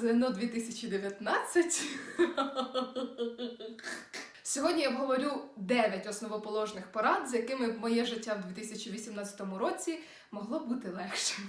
ЗНО 2019. Сьогодні я обговорю 9 основоположних порад, з якими моє життя в 2018 році могло бути легшим.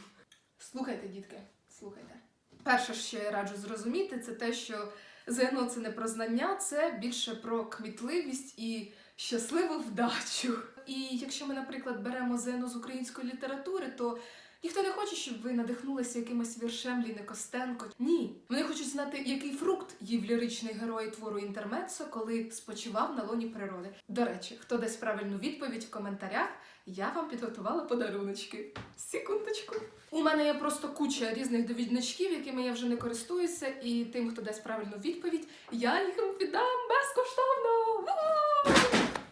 Слухайте, дітки, слухайте. Перше, що я раджу зрозуміти, це те, що ЗНО це не про знання, це більше про кмітливість і щасливу вдачу. І якщо ми, наприклад, беремо ЗНО з української літератури, то ніхто не хоче, щоб ви надихнулися якимось віршем Ліни Костенко. Ні. Вони хочуть знати, який фрукт їв ліричний герой твору Інтермецо, коли спочивав на лоні природи. До речі, хто дасть правильну відповідь в коментарях, я вам підготувала подаруночки. Секундочку. У мене є просто куча різних довідничків, якими я вже не користуюся, і тим, хто дасть правильну відповідь, я їх віддам безкоштовно.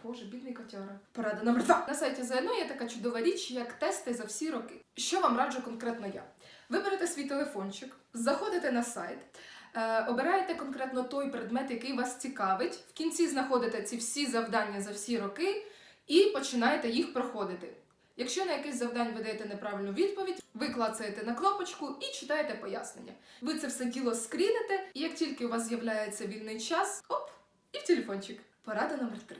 Боже, бідний котяра. Порада номер два. На сайті ЗНО є така чудова річ, як тести за всі роки. Що вам раджу конкретно я? Ви берете свій телефончик, заходите на сайт, е, обираєте конкретно той предмет, який вас цікавить. В кінці знаходите ці всі завдання за всі роки і починаєте їх проходити. Якщо на якесь завдання ви даєте неправильну відповідь, ви клацаєте на кнопочку і читаєте пояснення. Ви це все діло скріните, і як тільки у вас з'являється вільний час, оп, і в телефончик. Порада номер три.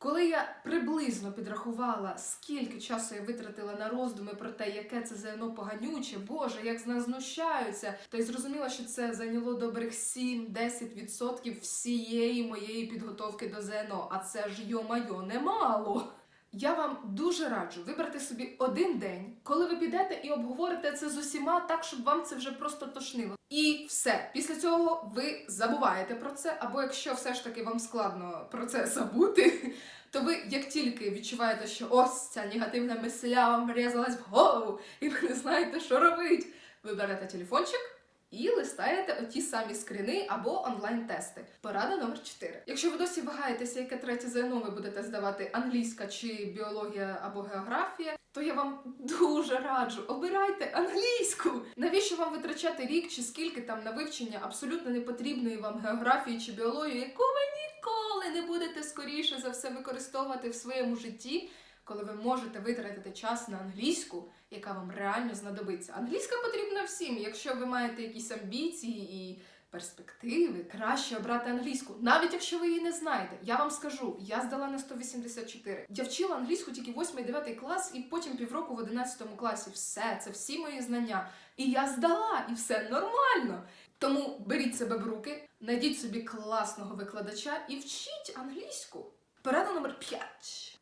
Коли я приблизно підрахувала, скільки часу я витратила на роздуми про те, яке це ЗНО поганюче, боже, як з нас знущаються, то й зрозуміла, що це зайняло добрих 7-10% всієї моєї підготовки до ЗНО. А це ж йо-майо немало. Я вам дуже раджу вибрати собі один день, коли ви підете і обговорите це з усіма так, щоб вам це вже просто тошнило. І все. Після цього ви забуваєте про це, або якщо все ж таки вам складно про це забути, то ви як тільки відчуваєте, що ось ця негативна мисля вам врізалась в голову, і ви не знаєте, що робити, ви берете телефончик. І листаєте оті самі скріни або онлайн-тести. Порада номер 4. Якщо ви досі вагаєтеся, яке третє ЗНО ви будете здавати англійська чи біологія або географія, то я вам дуже раджу, обирайте англійську. Навіщо вам витрачати рік чи скільки там на вивчення абсолютно непотрібної вам географії чи біології, яку ви ніколи не будете скоріше за все використовувати в своєму житті? Коли ви можете витратити час на англійську, яка вам реально знадобиться. Англійська потрібна всім. Якщо ви маєте якісь амбіції і перспективи, краще обрати англійську, навіть якщо ви її не знаєте. Я вам скажу, я здала на 184. Я вчила англійську тільки 8-9 клас, і потім півроку в 11 класі. Все, це всі мої знання. І я здала, і все нормально. Тому беріть себе в руки, знайдіть собі класного викладача і вчіть англійську. Порада номер 5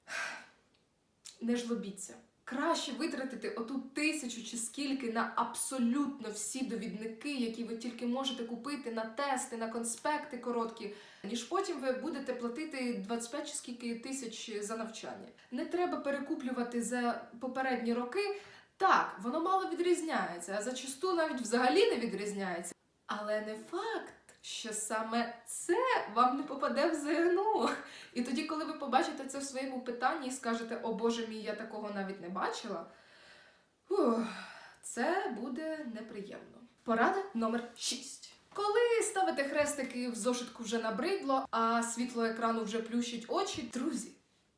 не жлобіться. Краще витратити оту тисячу чи скільки на абсолютно всі довідники, які ви тільки можете купити на тести, на конспекти короткі, ніж потім ви будете платити 25 чи скільки тисяч за навчання. Не треба перекуплювати за попередні роки. Так, воно мало відрізняється, а зачасту навіть взагалі не відрізняється. Але не факт, що саме це вам не попаде в ЗНО. І тоді, коли ви побачите це в своєму питанні і скажете, о Боже мій, я такого навіть не бачила, це буде неприємно. Порада номер 6. Коли ставите хрестики в зошитку вже набридло, а світло екрану вже плющить очі, друзі.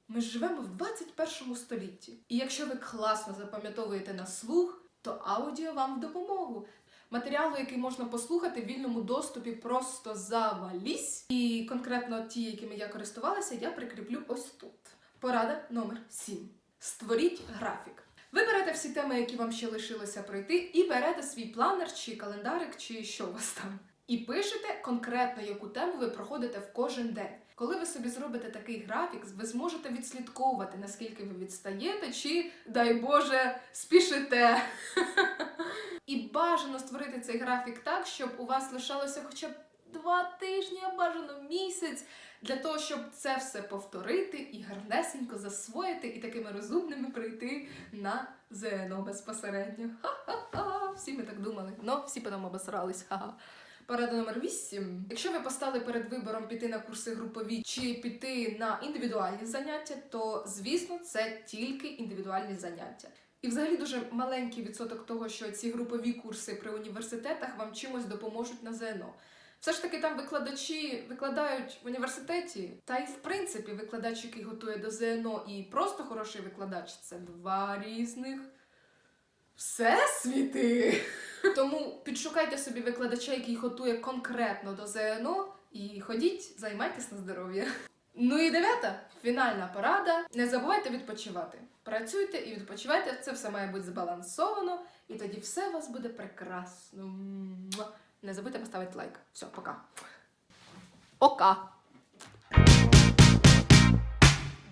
Ми живемо в 21 столітті. І якщо ви класно запам'ятовуєте на слух, то аудіо вам в допомогу. Матеріалу, який можна послухати в вільному доступі, просто завалізь. І конкретно ті, якими я користувалася, я прикріплю ось тут. Порада номер 7. Створіть графік. Ви берете всі теми, які вам ще лишилося пройти, і берете свій планер чи календарик, чи що у вас там. І пишете конкретно, яку тему ви проходите в кожен день. Коли ви собі зробите такий графік, ви зможете відслідковувати, наскільки ви відстаєте, чи, дай Боже, спішите. І бажано створити цей графік так, щоб у вас лишалося хоча б два тижні, а бажано місяць, для того, щоб це все повторити і гарнесенько засвоїти, і такими розумними прийти на ЗНО безпосередньо. Ха-ха-ха! Всі ми так думали. Ну, всі потім обосрались. Ха-ха. Порада номер 8. Якщо ви постали перед вибором піти на курси групові чи піти на індивідуальні заняття, то звісно це тільки індивідуальні заняття. І взагалі дуже маленький відсоток того, що ці групові курси при університетах вам чимось допоможуть на ЗНО. Все ж таки там викладачі викладають в університеті, та й в принципі викладач, який готує до ЗНО, і просто хороший викладач це два різних Всесвіти! Тому підшукайте собі викладача, який готує конкретно до ЗНО, і ходіть, займайтесь на здоров'я. Ну і дев'ята фінальна порада. Не забувайте відпочивати. Працюйте і відпочивайте. Це все має бути збалансовано, і тоді все у вас буде прекрасно. Не забудьте поставити лайк. Все, пока. Пока!